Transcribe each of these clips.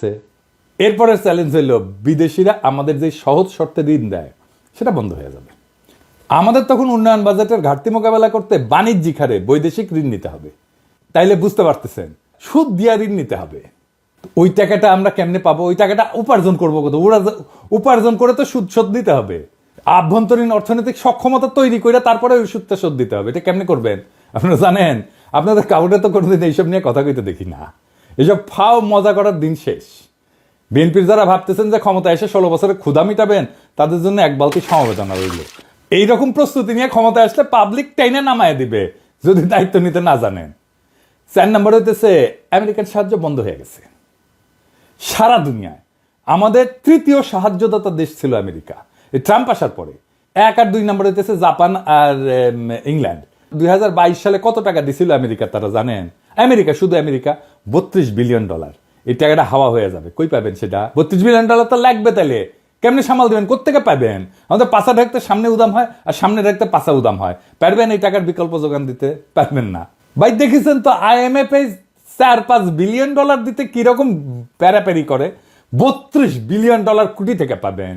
করতেছে এরপরের চ্যালেঞ্জ হলো, বিদেশিরা আমাদের যে সহজ শর্তে ঋণ দেয়, সেটা বন্ধ হয়ে যাবে। আমাদের তখন উন্নয়ন বাজেটের ঘাটতি মোকাবেলা করতে বাণিজ্যিক হারে বৈদেশিক ঋণ নিতে হবে। তাইলে বুঝতে পারতেছেন, সুদ দিয়া ঋণ নিতে হবে। ওই টাকাটা আমরা কেমনে পাবো? ওই টাকাটা উপার্জন করব কত? ওরা উপার্জন করে তো সুদ শোধ দিতে হবে। আভ্যন্তরীণ অর্থনৈতিক সক্ষমতা তৈরি করে তারপরে ওই সুদটা শোধ দিতে হবে। এটা কেমনে করবেন? আপনারা জানেন, আপনাদের কাউরে তো কোনোদিন এইসব নিয়ে কথা কইতে দেখি না। এসব ফাও মজা করার দিন শেষ। বিএনপির যারা ভাবতেছেন যে ক্ষমতা এসে ষোলো বছরে ক্ষুধা মিটাবেন, তাদের জন্য এক বালতি সমবেদনা রইল। এইরকম প্রস্তুতি নিয়ে ক্ষমতা আসলে পাবলিক টাইনে নামায় দিবে, যদি দায়িত্ব নিতে না জানেন। চার নম্বর হইতেছে আমেরিকান সাহায্য বন্ধ হয়ে গেছে। সারা দুনিয়ায় আমাদের তৃতীয় সাহায্যদাতা দেশ ছিল আমেরিকা। এই ট্রাম্প আসার পরে। এক আর দুই নম্বর হইতেছে জাপান আর ইংল্যান্ড। দুই হাজার বাইশ সালে কত টাকা দিছিল আমেরিকা, তারা জানেন? আমেরিকা, শুধু আমেরিকা, বত্রিশ বিলিয়ন ডলার। এই টাকাটা হাওয়া হয়ে যাবে। কই পাবেন সেটা? বত্রিশ বিলিয়ন ডলার তো লাগবে তাহলে কেমনি সামাল দেবেন? কোথেকে পাবেন? আমাদের পাশা ঢাকতে সামনে উদাম হয় আর সামনে ঢাকতে পাশা উদাম হয়। পারবেন এই টাকার বিকল্প যোগান দিতে? পারবেন না। ভাই, দেখেছেন তো আইএমএফ চার পাঁচ বিলিয়ন ডলার দিতে কীরকম প্যারাপ্যারি করে? বত্রিশ বিলিয়ন ডলার কোটি থেকে পাবেন।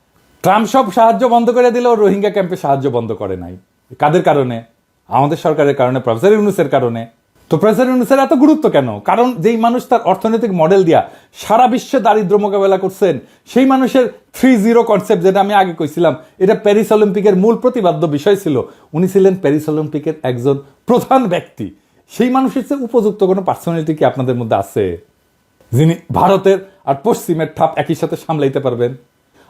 ট্রাম্প সব সাহায্য বন্ধ করে দিলেও রোহিঙ্গা ক্যাম্পে সাহায্য বন্ধ করে নাই। কাদের কারণে? আমাদের সরকারের কারণে, প্রফেসর ইউনুসের কারণে। তো প্রফেসর ইউনুসের এত গুরুত্ব কেন? কারণ যেই মানুষ তার অর্থনৈতিক মডেল দিয়া সারা বিশ্বে দারিদ্র মোকাবেলা করছেন, সেই মানুষের থ্রি জিরো কনসেপ্ট যেটা আমি আগে কইছিলাম, এটা প্যারিস অলিম্পিকের মূল প্রতিবাদ্য বিষয় ছিল। উনি ছিলেন প্যারিস অলিম্পিকের একজন প্রধান ব্যক্তি। সেই মানুষের চেয়ে উপযুক্ত কোনো পার্সোনালিটি কি আপনাদের মধ্যে আছে? যিনি ভারতের আর পশ্চিমের ঠাপ একই সাথে সামলাইতে পারবেন?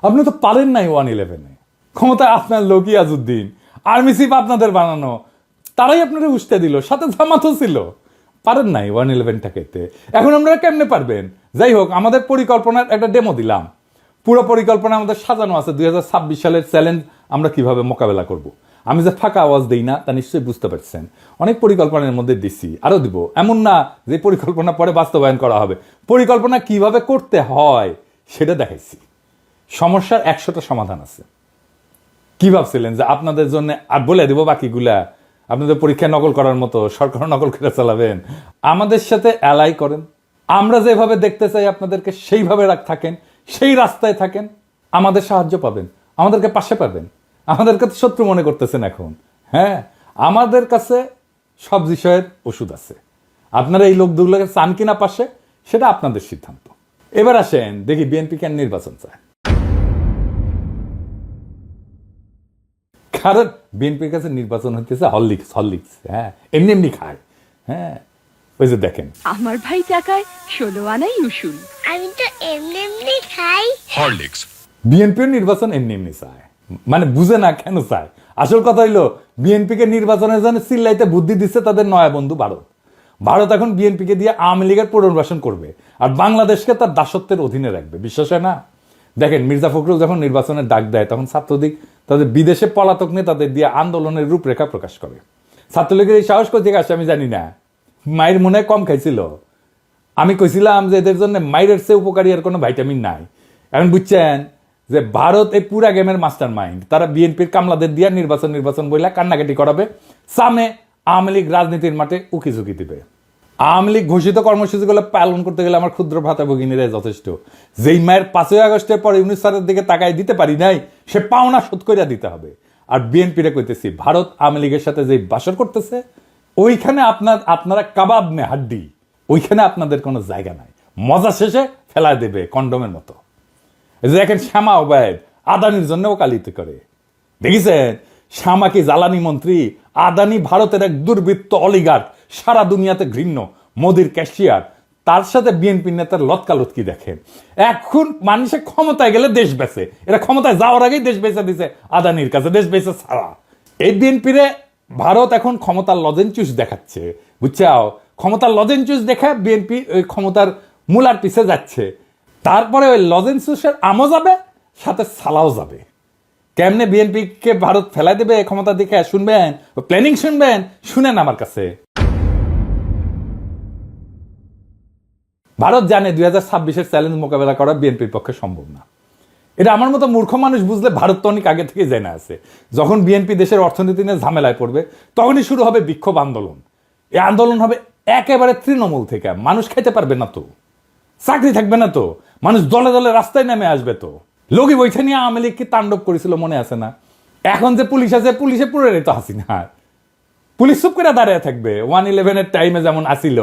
আপনি তো পারেন নাই ওয়ান ইলেভেনে। ক্ষমতায় আপনার লোকই আজউদ্দিন, আর্মি চিফ আপনাদের বানানো, তারাই আপনারা উস্তে দিল, সাথে জামাতও ছিল। পারেন নাই ওয়ান ইলেভেনটাকে এখন আপনারা কেমনে পারবেন? যাই হোক, আমাদের পরিকল্পনার একটা ডেমো দিলাম। পুরো পরিকল্পনা আমাদের সাজানো আছে, দুই হাজার ছাব্বিশ সালের চ্যালেঞ্জ আমরা কীভাবে মোকাবেলা করব। আমি যে ফাঁকা আওয়াজ দিই না, তা নিশ্চয়ই বুঝতে পারছেন। অনেক পরিকল্পনার মধ্যে দিছি আরও দিব। এমন না যে পরিকল্পনা পরে বাস্তবায়ন করা হবে। পরিকল্পনা কীভাবে করতে হয়, সেটা দেখাইছি। সমস্যার একশোটা সমাধান আছে। কি ভাবছিলেন যে আপনাদের জন্য, আর বলে দিব বাকিগুলা, আপনাদের পরীক্ষায় নকল করার মতো সরকার নকল করে চালাবেন। আমাদের সাথে অ্যালাই করেন। আমরা যেভাবে দেখতে চাই আপনাদেরকে, সেইভাবে থাকেন, সেই রাস্তায় থাকেন। আমাদের সাহায্য পাবেন, আমাদেরকে পাশে পাবেন। আমাদেরকে তো শত্রু মনে করতেছেন এখন। হ্যাঁ আমাদের কাছে সব বিষয়ের ওষুধ আছে। আপনারা এই লোক লোকগুলোকে চান কিনা পাশে, সেটা আপনাদের সিদ্ধান্ত। এবার আসেন, দেখি বিএনপি কেন নির্বাচন চায়। কারণ বিএনপির কাছে নির্বাচন হচ্ছে হরলিক্স হরলিক্স হ্যাঁ? এমনি এমনি খায় হ্যাঁ? ওই যে দেখেন। আমার ভাই টাকায় ষোলো আনাই উসুল। আমি তো এমনি এমনি খাই। Horlicks বিএনপির নির্বাচন এমনি এমনি চায়। মানে বুঝে না কেন চায়। আসল কথা হইল বিএনপিকে নির্বাচনের জন্য চিল্লাইতে বুদ্ধি দিচ্ছে তাদের নয়া বন্ধু ভারত। ভারত এখন বিএনপিকে দিয়ে আওয়ামী লীগের পুনর্বাসন করবে আর বাংলাদেশকে তার দাসত্বের অধীনে রাখবে। বিশ্বাস হয় না? দেখেন মির্জা ফখরুল যখন নির্বাচনের ডাক দেয় তখন ছাত্রদিক তাদের বিদেশে পলাতক নেতাদের দিয়ে আন্দোলনের রূপরেখা প্রকাশ করে। ছাত্রলীগের এই সাহস কোথেকে আসে আমি জানি না। মায়ের মনে কম খাইছিল। আমি কইছিলাম যে এদের জন্য মাইরের চেয়ে উপকারী আর কোনো ভাইটামিন নাই। এখন বুঝছেন যে ভারত এই পুরা গেমের মাস্টার মাইন্ড তারা বিএনপির কামলাদের দিয়া নির্বাচন নির্বাচন বইলা কান্নাকাটি করাবে। সামনে আওয়ামী লীগ রাজনীতির মাঠে উকি ঝুঁকি দিবে। আওয়ামী লীগ ঘোষিত কর্মসূচিগুলো পালন করতে গেলে আমার ক্ষুদ্র ভাতা ভগিনীরাই যথেষ্ট। যেই মায়ের পাঁচই আগস্টের পরে ইউনিট সারের দিকে তাকায় দিতে পারি নাই, সে পাওনা শোধ করিয়া দিতে হবে। আর বিএনপিরে কইতেছি, ভারত আওয়ামী লীগের সাথে যে বাসর করতেছে, ওইখানে আপনার, আপনারা কাবাব মে হাড্ডি, ওইখানে আপনাদের কোনো জায়গা নাই। মজা শেষে ফেলা দেবে কন্ডমের মতো। যে দেখেন শ্যামা ওবায়দ, আদানির জন্য ওকালিত করে। দেখিছেন? শ্যামা কি জ্বালানি মন্ত্রী, আদানি ভারতের এক দুর্বৃত্ত অলিগার সারা দুনিয়াতে ঘৃণ্য। মোদির ক্যাশিয়ার, তার সাথে বিএনপি নেতার লতকালতকি দেখেন এখন মানুষে ক্ষমতায় গেলে দেশ বেচে। এরা ক্ষমতায় যাওয়ার আগেই দেশ বেচে দিছে। আদানির কাছে দেশ বেচে ছাড়া। এই বিএনপিরে ভারত এখন ক্ষমতার লজেনচুস দেখাচ্ছে। বুঝছাও? ক্ষমতার লজেনচুস দেখা বিএনপি ওই ক্ষমতার মূলার পিছে যাচ্ছে। তারপরে ওই লজেন্সের আমও যাবে, সাথে সালাও যাবে। কেমনে বিএনপি কে ভারত ফেলাই দেবে ক্ষমতা দেখে শুনবেন? প্ল্যানিং শুনবেন? শুনেন আমার কাছে। ভারত জানে দুই হাজার ছাব্বিশের চ্যালেঞ্জ মোকাবেলা করা বিএনপির পক্ষে সম্ভব না। এটা আমার মতো মূর্খ মানুষ বুঝলে ভারত তো অনেক আগে থেকে জেনে আছে। যখন বিএনপি দেশের অর্থনীতি নিয়ে ঝামেলায় পড়বে, তখনই শুরু হবে বিক্ষোভ আন্দোলন। এই আন্দোলন হবে একেবারে তৃণমূল থেকে। মানুষ খেতে পারবে না তো। চাকরি থাকবে না তো। মানুষ দলে দলে রাস্তায় নেমে আসবে তো। লগি বৈঠা নিয়ে আওয়ামী লীগ কি তাণ্ডব করেছিল মনে আছে না? এখন যে পুলিশ আছে, পুলিশে পুরো তো হাসিনা পুলিশ চুপ করে দাঁড়িয়ে থাকবে। ওয়ান ইলেভেনের টাইমে যেমন আসিল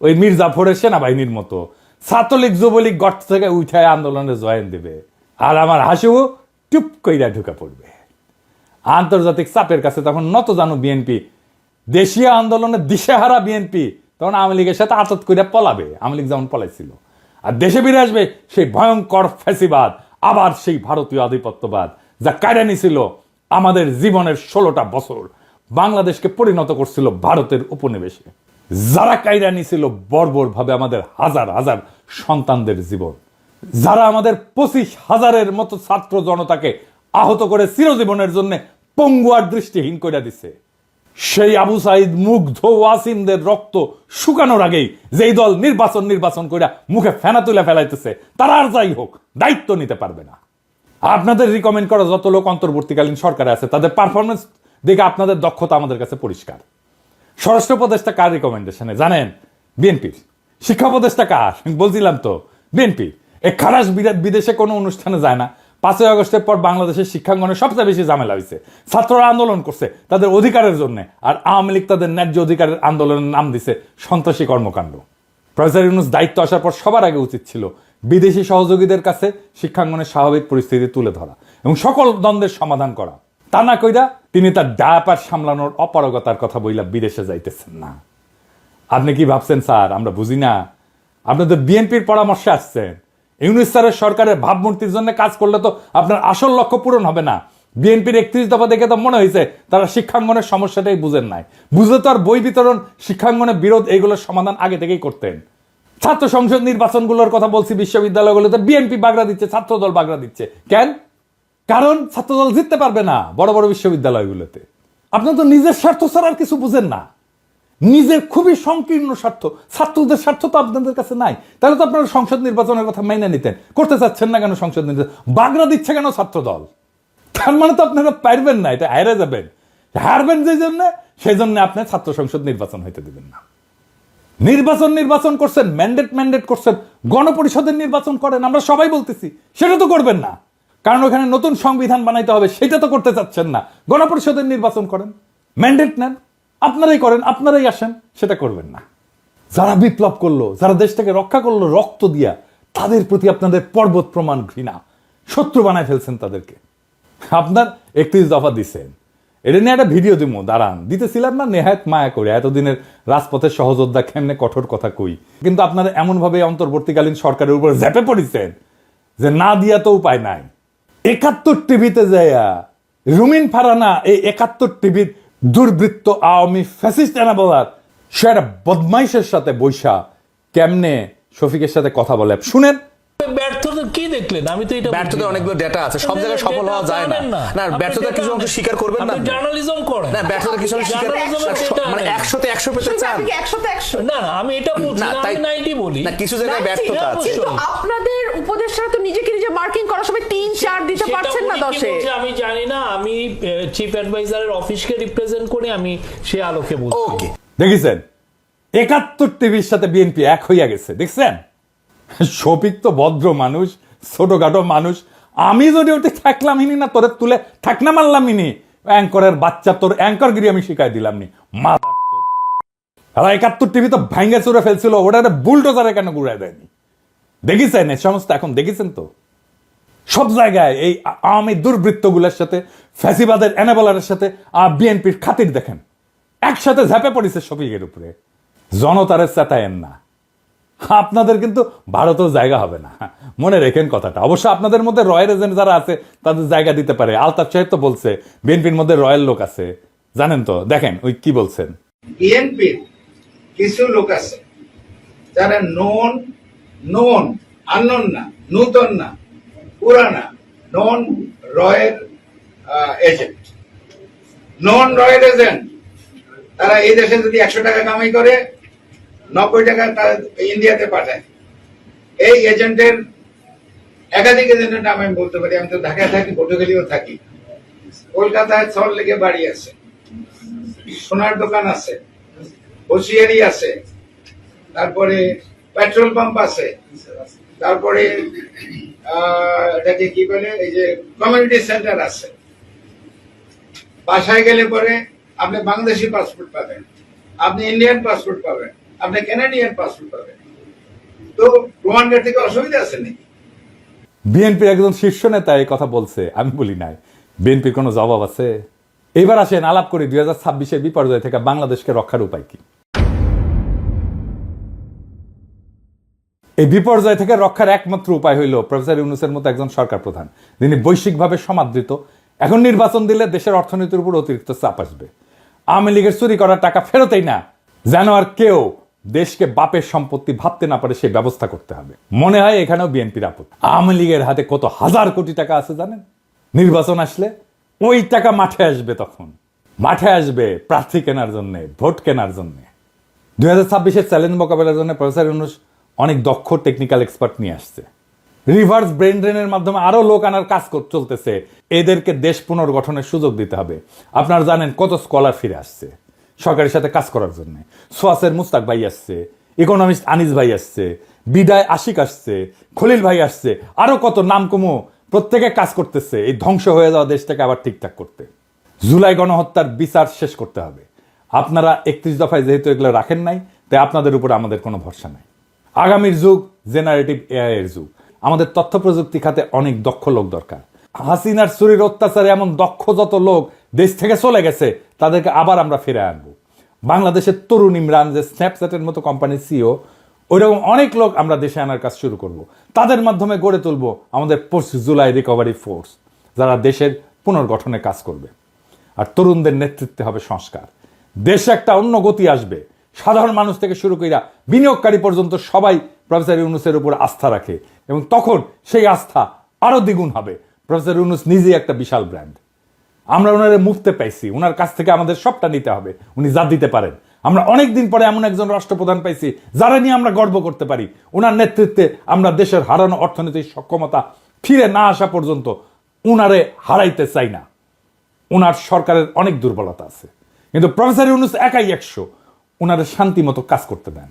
ওই মির্জাফরের সেনাবাহিনীর মতো। ছাত্রলীগ, যুবলীগ গর্ত থেকে উঠায় আন্দোলনে জয়েন দেবে। আর আমার হাসিও টুপ কইরা ঢুকে পড়বে। আন্তর্জাতিক চাপের কাছে তখন নত জানো বিএনপি। দেশীয় আন্দোলনে দিশেহারা বিএনপি। তখন আওয়ামী লীগের সাথে আতত করে পলাবে। আওয়ামী লীগ যেমন পলাইছিল। আর দেশে ফিরে আসবে সেই ভয়ঙ্কর ফ্যাসিবাদ, আবার সেই ভারতীয় আধিপত্যবাদ, যা কায়রানি ছিল আমাদের জীবনের ষোলোটা বছর। বাংলাদেশকে পরিণত করছিল ভারতের উপনিবেশে। যারা কায়রানি ছিল বর্বর ভাবে আমাদের হাজার হাজার সন্তানদের জীবন, যারা আমাদের পঁচিশ হাজারের মতো ছাত্র জনতাকে আহত করে চিরজীবনের জন্য পঙ্গু আর দৃষ্টিহীন করে দিছে। সেই আবু সাইদ মুগ্ধ ওয়াসিমদের রক্ত শুকানোর আগেই যেই দল নির্বাচন নির্বাচন করে মুখে ফেনা তুলে ফেলাইতেছে, তারা আর যাই হোক, দায়িত্ব নিতে পারবে না। আপনাদের রিকমেন্ড করা যত লোক অন্তর্বর্তীকালীন সরকারে আছে, তাদের পারফরমেন্স দেখে আপনাদের দক্ষতা আমাদের কাছে পরিষ্কার। স্বরাষ্ট্র উপদেষ্টা কার রিকমেন্ডেশনে জানেন, বিএনপির। শিক্ষা উপদেষ্টা কার? বলছিলাম তো বিএনপি এ খারাস বিদেশে কোনো অনুষ্ঠানে যায় না। পাঁচই আগস্টের পর বাংলাদেশের শিক্ষাঙ্গনে সবচেয়ে বেশি ঝামেলা হয়েছে ছাত্ররা আন্দোলন করছে তাদের অধিকারের জন্য, আর আওয়ামী লীগ তাদের ন্যায্য অধিকারের আন্দোলনের নাম দিছে সন্ত্রাসী কর্মকাণ্ড। প্রফেসর ইউনুস দায়িত্ব আসার পর সবার আগে উচিত ছিল বিদেশি সহযোগীদের কাছে শিক্ষাঙ্গনের স্বাভাবিক পরিস্থিতি তুলে ধরা এবং সকল দ্বন্দ্বের সমাধান করা। তা না কইরা তিনি তার ডায়াপার সামলানোর অপারগতার কথা বইলা বিদেশে যাইতেছেন না। আপনি কি ভাবছেন, স্যার? আমরা বুঝি না। আপনি তো বিএনপির পরামর্শে আসছেন। ইউনিস স্যারের সরকারের ভাবমূর্তির জন্য কাজ করলে তো আপনার আসল লক্ষ্য পূরণ হবে না। বিএনপির একত্রিশ দফা দেখে তো মনে হয়েছে তারা শিক্ষাঙ্গনের সমস্যাটাই বুঝেন নাই। বুঝে তো আর বই বিতরণ শিক্ষাঙ্গনের বিরোধ এইগুলোর সমাধান আগে থেকেই করতেন। ছাত্র সংসদ নির্বাচনগুলোর কথা বলছি, বিশ্ববিদ্যালয়গুলোতে বিএনপি বাগড়া দিচ্ছে, ছাত্রদল বাগড়া দিচ্ছে। কেন? কারণ ছাত্রদল জিততে পারবে না বড় বড় বিশ্ববিদ্যালয়গুলোতে। আপনার তো নিজের স্বার্থ ছাড়া আর কিছু বুঝেন না। নিজের খুবই সংকীর্ণ স্বার্থ। ছাত্রদের স্বার্থ তো আপনাদের কাছে নাই। তাহলে তো আপনারা সংসদ নির্বাচনের কথা মেনে নিতেন। করতে চাচ্ছেন না কেন সংসদ নির্বাচন? বাগড়া দিচ্ছে কেন ছাত্রদল? তার মানে তো আপনারা পারবেন না, এটা হারে যাবেন। হারবেন যে জন্য, সেই জন্য আপনি ছাত্র সংসদ নির্বাচন হইতে দিবেন না। নির্বাচন নির্বাচন করছেন ম্যান্ডেট ম্যান্ডেট করছেন, গণপরিষদের নির্বাচন করেন, আমরা সবাই বলতেছি, সেটা তো করবেন না। কারণ ওখানে নতুন সংবিধান বানাইতে হবে, সেটা তো করতে চাচ্ছেন না। গণপরিষদের নির্বাচন করেন ম্যান্ডেট নেন, আপনারাই করেন, আপনারাই আসেন, সেটা করবেন না। যারা বিপ্লব করল, যারা দেশটাকে রক্ষা করল, রক্ত দিয়া, তাদের প্রতি আপনাদের পর্বত প্রমাণ ঘৃণা। শত্রু বানায় ফেলছেন তাদেরকে। আপনার একত্রিশ দফা দিছেন। এটা নিয়ে একটা ভিডিও দিব, দাঁড়ান। দিতেছিলাম না, নেহায়ত মায়া করে। এতদিনের রাজপথের সহযোদ্ধা কেমনে কঠোর কথা কই? কিন্তু আপনারা এমনভাবে অন্তর্বর্তীকালীন সরকারের উপর ঝেপে পড়েছেন যে না দিয়া তো উপায় নাই। একাত্তর টিভিতে যাইয়া রুমিন ফারানা এই একাত্তর টিভির দুর্বৃত্ত আওয়ামী ফ্যাসিস্ট এনাবলার সে একটা বদমাইশের সাথে বৈশা কেমনে শফিকের সাথে কথা বলে। শুনেন। ব্যর্থতা কি দেখলেন? আমি তো এটা ব্যর্থতার অনেকগুলো ডেটা আছে। সব জায়গায় সফল হওয়া যায় না। না। ব্যর্থতার কিছু অংশ স্বীকার করবেন না? জার্নালিজম করেন। কিছু অংশ মানে পেতে চান। না না আমি এটা বলছি না না, আমি নাইনটি বলি। না কিছু জায়গায় ব্যর্থতা আছে। কিন্তু আপনাদের উপদেষ্টারা তো নিজেকে নিজে মার্কিং করার সময় তিন চার দিতে পারছেন না দশে। আমি জানি না। আমি চিফ অ্যাডভাইজারের অফিসকে রিপ্রেজেন্ট করে আমি সে আলোকে বলছি। ওকে। দেখেছেন? একাত্তর টিভির সাথে বিএনপি এক হইয়া গেছে। দেখছেন? শফিক তো ভদ্র মানুষ ছোটখাটো মানুষ। আমি যদি ওটি থাকলাম ইনি না তোরে তুলে থাকনা মারলাম ইনি। অ্যাঙ্করের বাচ্চা তোর অ্যাঙ্কর গিরি আমি শিখাই দিলাম নি। মা একাত্তর টিভি তো ভাঙ্গে চুরে ফেলছিল ওটা একটা বুলডোজারে কেন ঘুরাই দেয়নি? দেখেছেন? এই সমস্ত এখন দেখেছেন তো? সব জায়গায় এই আওয়ামী দুর্বৃত্তগুলোর সাথে, ফ্যাসিবাদের এনাবলারের সাথে বিএনপির খাতির দেখেন। একসাথে ঝাঁপে পড়েছে শফিকের উপরে। জনতারে চেতায়েন না। আপনাদের কিন্তু ভারতেও জায়গা হবে না। মনে রেখেন কথাটা। অবশ্য আপনাদের মধ্যে রয়্যাল এজেন্ট যারা আছে, তাদের জায়গা দিতে পারে। আলতাফ সাহেব তো বলছে, বিএনপির মধ্যে রয়্যাল লোক আছে। জানেন তো? দেখেন, ওই কি বলছেন? বিএনপির কিছু লোক আছে, যারা নন নন, আননোন না, নূতন না, পুরানা নন রয়ের এজেন্ট নন রয়ের এজেন্ট তারা এই দেশে যদি একশো টাকা কামাই করে, নব্বই টাকা তারা ইন্ডিয়াতে পাঠায়। এই এজেন্টের একাধিক এজেন্টের নাম আমি বলতে পারি, আমি তো ঢাকায় থাকি পটুখালিও থাকি। কলকাতায় সল লেগে বাড়ি আছে। সোনার দোকান আছে হোসিয়ারি আছে। তারপরে পেট্রোল পাম্প আছে। তারপরে এটাকে কি বলে? এই যে কমিউনিটি সেন্টার আছে। বাসায় গেলে পরে আপনি বাংলাদেশি পাসপোর্ট পাবেন, আপনি ইন্ডিয়ান পাসপোর্ট পাবেন, আপনি কানাডিয়ান পাসপোর্ট পাবেন। তো প্রমাণ থেকে অসুবিধা আছে নাকি? বিএনপির একজন শীর্ষ নেতা এই কথা বলছে, আমি বলি নাই। বিএনপির কোনো জবাব আছে? এবার আসেন, আলাপ করি, দুই হাজার ছাব্বিশের বিপর্যয় থেকে বাংলাদেশকে রক্ষার উপায় কি? এই বিপর্যয় থেকে রক্ষার একমাত্র উপায় হইল প্রফেসর ইউনুসের মতো একজন সরকার প্রধান, যিনি বৈশ্বিকভাবে সমাদৃত। এখন নির্বাচন দিলে দেশের অর্থনীতির উপর অতিরিক্ত চাপ আসবে। আওয়ামী লীগের চুরি করার টাকা ফেরতেই না। যেন আর কেউ দেশকে বাপের সম্পত্তি ভাবতে না পারে সেই ব্যবস্থা করতে হবে। মনে হয় এখানেও বিএনপির আপদ আওয়ামী লীগের হাতে কত হাজার কোটি টাকা আছে জানেন? নির্বাচন আসলে ওই টাকা মাঠে আসবে তখন। মাঠে আসবে প্রার্থী কেনার জন্যে, ভোট কেনার জন্যে। দুই হাজার ছাব্বিশের চ্যালেঞ্জ মোকাবেলার জন্য প্রফেসর ইউনুস অনেক দক্ষ টেকনিক্যাল এক্সপার্ট নিয়ে আসছে। রিভার্স ব্রেন ড্রেনের মাধ্যমে আরও লোক আনার কাজ চলতেছে। এদেরকে দেশ পুনর্গঠনের সুযোগ দিতে হবে। আপনারা জানেন কত স্কলার ফিরে আসছে সরকারের সাথে কাজ করার জন্য। সোয়াসের মুস্তাক ভাই আসছে ইকোনমিস্ট আনিস ভাই আসছে, বিদায় আশিক আসছে, খলিল ভাই আসছে, আরও কত নাম কমো প্রত্যেকে কাজ করতেছে। এই ধ্বংস হয়ে যাওয়া দেশটাকে আবার ঠিকঠাক করতে। জুলাই গণহত্যার বিচার শেষ করতে হবে। আপনারা একত্রিশ দফায় যেহেতু এগুলো রাখেন নাই, তাই আপনাদের উপরে আমাদের কোনো ভরসা নাই। আগামীর যুগ জেনারেটিভ এআই এর যুগ। আমাদের তথ্য প্রযুক্তি খাতে অনেক দক্ষ লোক দরকার। হাসিনার চুরির অত্যাচারে এমন দক্ষ যত লোক দেশ থেকে চলে গেছে, তাদেরকে আবার আমরা ফিরে আনব। বাংলাদেশের তরুণ ইমরান, যে স্ন্যাপচ্যাটের মতো কোম্পানির সিও ওইরকম অনেক লোক আমরা দেশে আনার কাজ শুরু করব। তাদের মাধ্যমে গড়ে তুলবো আমাদের পোস্ট জুলাই রিকভারি ফোর্স যারা দেশের পুনর্গঠনে কাজ করবে। আর তরুণদের নেতৃত্বে হবে সংস্কার। দেশে একটা অন্য গতি আসবে। সাধারণ মানুষ থেকে শুরু করিয়া বিনিয়োগকারী পর্যন্ত সবাই প্রফেসর ইউনুসের উপর আস্থা রাখে এবং তখন সেই আস্থা আরও দ্বিগুণ হবে। প্রফেসর ইউনুস নিজেই একটা বিশাল ব্র্যান্ড আমরা ওনারে মুক্তে পাইছি, ওনার কাছ থেকে আমাদের সবটা নিতে হবে, উনি যা দিতে পারেন। আমরা অনেক দিন পরে এমন একজন রাষ্ট্রপ্রধান পাইছি, যারা নিয়ে আমরা গর্ব করতে পারি। ওনার নেতৃত্বে আমরা দেশের হারানো অর্থনৈতিক সক্ষমতা ফিরে না আসা পর্যন্ত উনারে হারাইতে চাই না। ওনার সরকারের অনেক দুর্বলতা আছে। কিন্তু প্রফেসর ইউনুস একাই একশো। ওনারে শান্তি মতো কাজ করতে দেন।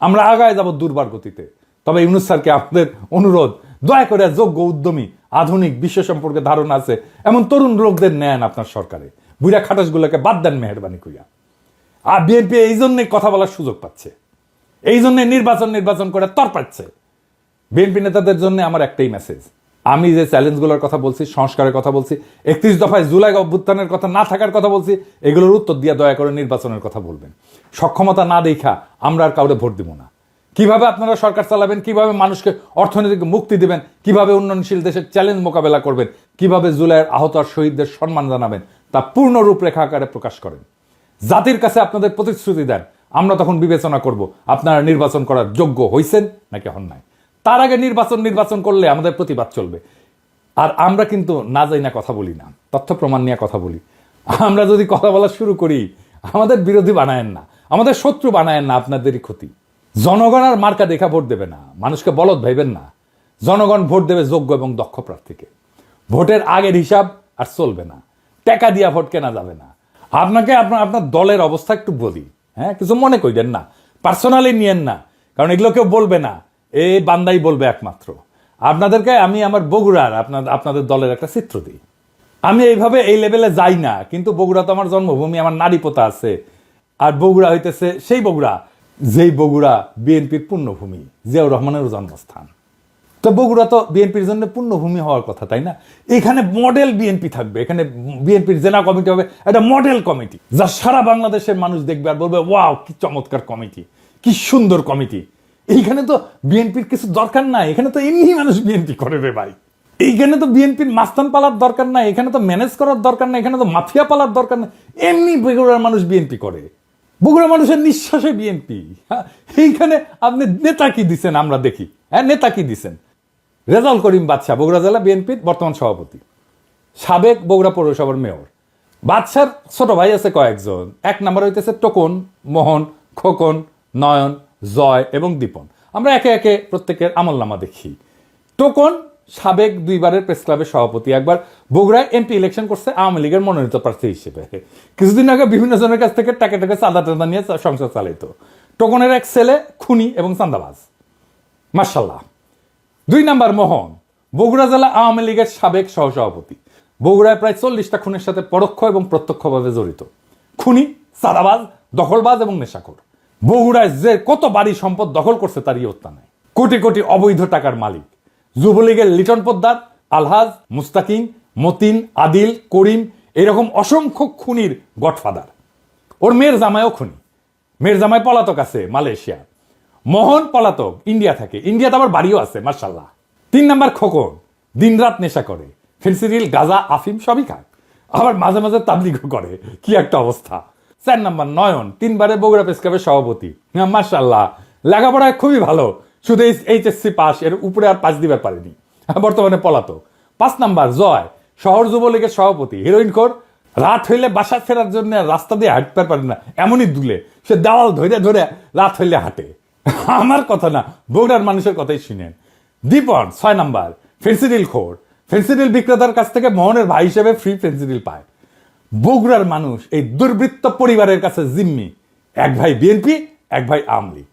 আমরা আগায় যাব দুর্বার গতিতে। তবে ইউনুস স্যারকে আপনাদের অনুরোধ, দয়া করে যোগ্য, উদ্যমী, আধুনিক, বিশ্ব সম্পর্কে ধারণা আছে, এমন তরুণ লোকদের নেন আপনার সরকারে। বুড়া খাটাসগুলোকে বাদ দেন মেহরবানি কইয়া আর বিএনপি এই জন্যই কথা বলার সুযোগ পাচ্ছে। এই জন্য নির্বাচন নির্বাচন করে তর পাচ্ছে বিএনপি নেতাদের জন্য আমার একটাই মেসেজ আমি যে চ্যালেঞ্জগুলোর কথা বলছি, সংস্কারের কথা বলছি, একত্রিশ দফায় জুলাই অভ্যুত্থানের কথা না থাকার কথা বলছি, এগুলোর উত্তর দিয়ে দয়া করে নির্বাচনের কথা বলবেন। সক্ষমতা না দেখা আমরা আর কাউরে ভোট দিব না। কীভাবে আপনারা সরকার চালাবেন, কীভাবে মানুষকে অর্থনৈতিক মুক্তি দিবেন, কীভাবে উন্নয়নশীল দেশের চ্যালেঞ্জ মোকাবেলা করবেন, কীভাবে জুলাইয়ের আহত আর শহীদদের সম্মান জানাবেন, তা পূর্ণ রূপরেখা আকারে প্রকাশ করেন। জাতির কাছে আপনাদের প্রতিশ্রুতি দেন, আমরা তখন বিবেচনা করব, আপনারা নির্বাচন করার যোগ্য হইছেন নাকি হন নাই। তার আগে নির্বাচন নির্বাচন করলে আমাদের প্রতিবাদ চলবে। আর আমরা কিন্তু না যাই না কথা বলি না, তথ্য প্রমাণ নিয়ে কথা বলি। আমরা যদি কথা বলা শুরু করি, আমাদের বিরোধী বানায়েন না, আমাদের শত্রু বানায়েন না, আপনাদেরই ক্ষতি। জনগণ আর মার্কা দেখা ভোট দেবে না, মানুষকে বলদ ভাইবেন না। জনগণ ভোট দেবে যোগ্য এবং দক্ষ প্রার্থীকে। ভোটের আগের হিসাব আর চলবে না, টাকা দিয়া ভোট কেনা যাবে না। আপনাকে আপনার আপনার দলের অবস্থা একটু বলি হ্যাঁ? কিছু মনে করিলেন না, পার্সোনালি নিয়েন না, কারণ এগুলো কেউ বলবে না। এই বান্দাই বলবে একমাত্র। আপনাদেরকে আমি আমার বগুড়ার আপনার আপনাদের দলের একটা চিত্র দিই। আমি এইভাবে এই লেভেলে যাই না, কিন্তু বগুড়া তো আমার জন্মভূমি, আমার নারী পোতা আছে। আর বগুড়া হইতেছে সেই বগুড়া, যেই বগুড়া বিএনপির পূর্ণভূমি, জিয়াউর রহমানের জন্মস্থান। তো বগুড়া তো বিএনপির জন্য পূর্ণভূমি হওয়ার কথা, তাই না? এখানে মডেল বিএনপি থাকবে, এখানে বিএনপির জেলা কমিটি হবে একটা মডেল কমিটি। যা সারা বাংলাদেশের মানুষ দেখবে আর বলবে, ওয়াও, কি চমৎকার কমিটি, কি সুন্দর কমিটি। এইখানে তো বিএনপির কিছু দরকার নাই, এখানে তো এমনি মানুষ বিএনপি করে রে ভাই। এইখানে তো বিএনপির মাস্তান পালার দরকার নাই, এখানে তো ম্যানেজ করার দরকার নাই, এখানে তো মাফিয়া পালার দরকার নাই, এমনি বগুড়ার মানুষ বিএনপি করে। বগুড়া মানুষের নিঃশ্বাসে বিএনপি। এইখানে আপনি নেতা কি দিছেন আমরা দেখি। হ্যাঁ নেতা কি দিছেন? রেজাউল করিম বাদশাহ, বগুড়া জেলা বিএনপির বর্তমান সভাপতি। সাবেক বগুড়া পৌরসভার মেয়র। বাদশার ছোট ভাই আছে কয়েকজন। এক নাম্বার হইতেছে টোকন, মোহন, খোকন, নয়ন জয় এবং দীপন। আমরা একে একে প্রত্যেকের আমলনামা দেখি। টোকন সাবেক দুইবারের প্রেস ক্লাবের সভাপতি। একবার বগুড়ায় এমপি ইলেকশন করছে আওয়ামী লীগের মনোনীত প্রার্থী হিসেবে। কিছুদিন আগে বিভিন্ন জনের কাছ থেকে টাকা টাকা চাঁদা টাদা নিয়ে সংসার চালিত টোকনের এক ছেলে, খুনি এবং চান্দাবাজ মার্শাল্লাহ দুই নাম্বার মোহন, বগুড়া জেলা আওয়ামী লীগের সাবেক সহসভাপতি। বগুড়ায় প্রায় চল্লিশটা খুনের সাথে পরোক্ষ এবং প্রত্যক্ষভাবে জড়িত। খুনি সাদাবাজ দখলবাজ এবং নেশাখোর। বগুড়ায় যে কত বাড়ি সম্পদ দখল করছে তার ইয়ত্তা নাই কোটি কোটি অবৈধ টাকার মালিক। যুবলীগের লিটন পোদ্দার, আলহাজ, মুস্তাকিম, মতিন, আদিল, করিম, এরকম অসংখ্য খুনির গডফাদার। ওর মেয়ের জামাইও খুনি। মেয়ের জামাই পলাতক আছে মালয়েশিয়া। মোহন পলাতক, ইন্ডিয়া থাকে। ইন্ডিয়াতে আবার বাড়িও আছে মার্শাল্লাহ তিন নাম্বার খোকন, দিনরাত নেশা করে। ফেন্সিডিল, গাজা, আফিম সবই খায়। আবার মাঝে মাঝে তাবলিগও করে। কি একটা অবস্থা। চার নাম্বার নয়ন তিনবারে বগুড়া প্রেস ক্লাবের সভাপতি। হ্যাঁ, মার্শাল্লাহ লেখাপড়ায় খুবই ভালো। শুধু এইচএসসি পাস এর উপরে আর পাস দিবার পারেনি। বর্তমানে পলাতক। পাঁচ নাম্বার জয়। শহর যুবলীগের সভাপতি। হিরোইন খোর রাত হইলে বাসা ফেরার জন্য রাস্তা দিয়ে হাঁটতে পারে না এমনই দুলে। সে দেওয়াল ধরে ধরে রাত হইলে হাঁটে। আমার কথা না বগুড়ার মানুষের কথাই শুনেন। দীপন ছয় নাম্বার। ফেন্সিডিল খোর ফেন্সিডিল বিক্রেতার কাছ থেকে মোহনের ভাই হিসেবে ফ্রি ফেন্সিডিল পায়। বগুড়ার মানুষ, এই দুর্বৃত্ত পরিবারের কাছে জিম্মি। এক ভাই বিএনপি, এক ভাই আওয়ামী লীগ।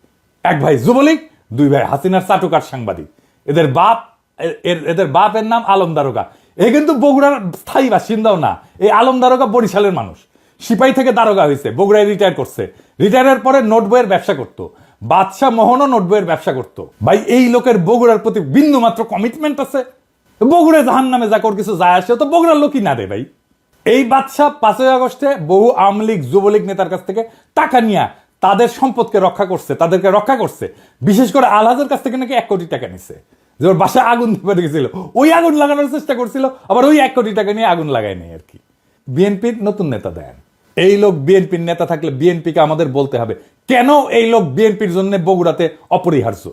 এক ভাই যুবলীগ, দুই ভাই হাসিনার চাটুকার সাংবাদিক। এদের বাপ, এর- এদের বাপের নাম আলম দারোগা। এ কিন্তু বগুড়ার স্থায়ী বাসিন্দাও না, এই আলম দারোগা বরিশালের মানুষ। সিপাহী থেকে দারোগা হয়েছে, বগুড়ায় রিটায়ার করছে। রিটায়ারের পরে নোট বইয়ের ব্যবসা করতো। বাদশাহ মোহনও নোট বইয়ের ব্যবসা করতো। ভাই, এই লোকের বগুড়ার প্রতি বিন্দু মাত্র কমিটমেন্ট আছে। বগুড়ে জাহান নামে যা কর কিছু যায় আসে তো বগুড়ার লোকই না রে ভাই। এই বাদশাহ পাঁচই আগস্টে বহু আওয়ামী লীগ, যুবলীগ নেতার কাছ থেকে টাকা নিয়ে তাদের সম্পদকে রক্ষা করছে, তাদেরকে রক্ষা করছে। বিশেষ করে আলহাজের কাছ থেকে নাকি এক কোটি টাকা নিছে। যে ওর বাসায় আগুন ধরে গেছিল ওই আগুন লাগানোর চেষ্টা করছিল, আবার ওই এক কোটি টাকা নিয়ে আগুন লাগায় নেই আর কি। বিএনপির নতুন নেতা দেন। এই লোক বিএনপির নেতা থাকলে বিএনপিকে আমাদের বলতে হবে, কেন এই লোক বিএনপির জন্য বগুড়াতে অপরিহার্য?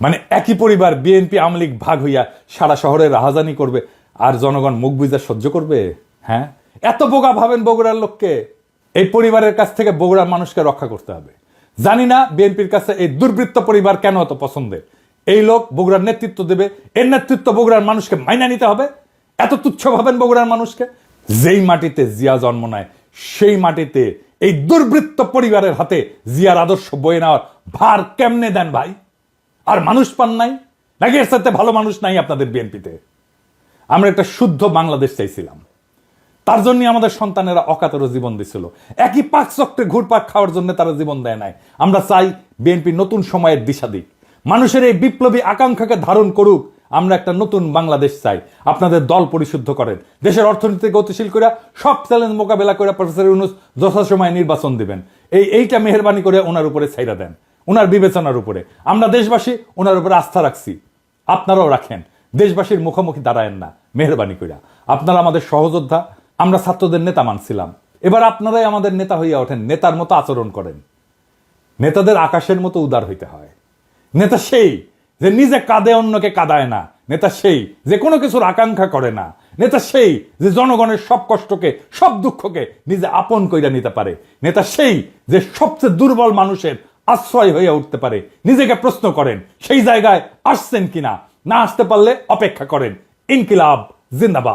মানে একই পরিবার বিএনপি আওয়ামী লীগ ভাগ হইয়া সারা শহরে রাহাজানি করবে, আর জনগণ মুখ বুঝা সহ্য করবে? হ্যাঁ? এত বোকা ভাবেন বগুড়ার লোককে? এই পরিবারের কাছ থেকে বগুড়ার মানুষকে রক্ষা করতে হবে। জানি না বিএনপির কাছে এই দুর্বৃত্ত পরিবার কেন এত পছন্দের। এই লোক বগুড়ার নেতৃত্ব দেবে, এর নেতৃত্ব বগুড়ার মানুষকে মাইনা নিতে হবে। এত তুচ্ছ ভাবেন বগুড়ার মানুষকে? যেই মাটিতে জিয়া জন্ম নেয়, সেই মাটিতে এই দুর্বৃত্ত পরিবারের হাতে জিয়ার আদর্শ বয়ে নেওয়ার ভার কেমনে দেন ভাই? আর মানুষ পান নাই? নাকি এর সাথে ভালো মানুষ নাই আপনাদের বিএনপিতে। আমরা একটা শুদ্ধ বাংলাদেশ চাইছিলাম। তার জন্য আমাদের সন্তানেরা অকাতর জীবন দিছিল। একই পাক চক্রে ঘুরপাক খাওয়ার জন্য তারা জীবন দেয় নাই। আমরা চাই বিএনপি নতুন সময়ের দিশা দিক। মানুষের এই বিপ্লবী আকাঙ্ক্ষাকে ধারণ করুক, আমরা একটা নতুন বাংলাদেশ চাই। আপনাদের দল পরিশুদ্ধ করেন। দেশের অর্থনীতি গতিশীল করে সব চ্যালেঞ্জ মোকাবেলা করে প্রফেসর ইউনুস যথাসময়ে নির্বাচন দিবেন। এই এইটা মেহরবানি করে ওনার উপরে ছাইরা দেন। ওনার বিবেচনার উপরে। আমরা দেশবাসী ওনার উপরে আস্থা রাখছি। আপনারাও রাখেন। দেশবাসীর মুখোমুখি দাঁড়ায়েন না, মেহরবানি কইরা। আপনারা আমাদের সহযোদ্ধা আমরা ছাত্রদের নেতা মানছিলাম। এবার আপনারাই আমাদের নেতা হইয়া ওঠেন, নেতার মতো আচরণ করেন। নেতাদের আকাশের মতো উদার হইতে হয়। নেতা সেই যে নিজে কাঁদে, অন্যকে কাঁদায় না। নেতা সেই যে কোনো কিছুর আকাঙ্ক্ষা করে না। নেতা সেই যে জনগণের সব কষ্টকে, সব দুঃখকে নিজে আপন কইরা নিতে পারে। নেতা সেই যে সবচেয়ে দুর্বল মানুষের আশ্রয় হয়ে উঠতে পারে। নিজেকে প্রশ্ন করেন, সেই জায়গায় আসছেন কিনা? না আসতে পারলে অপেক্ষা করেন। ইনকিলাব, জিন্দাবাদ।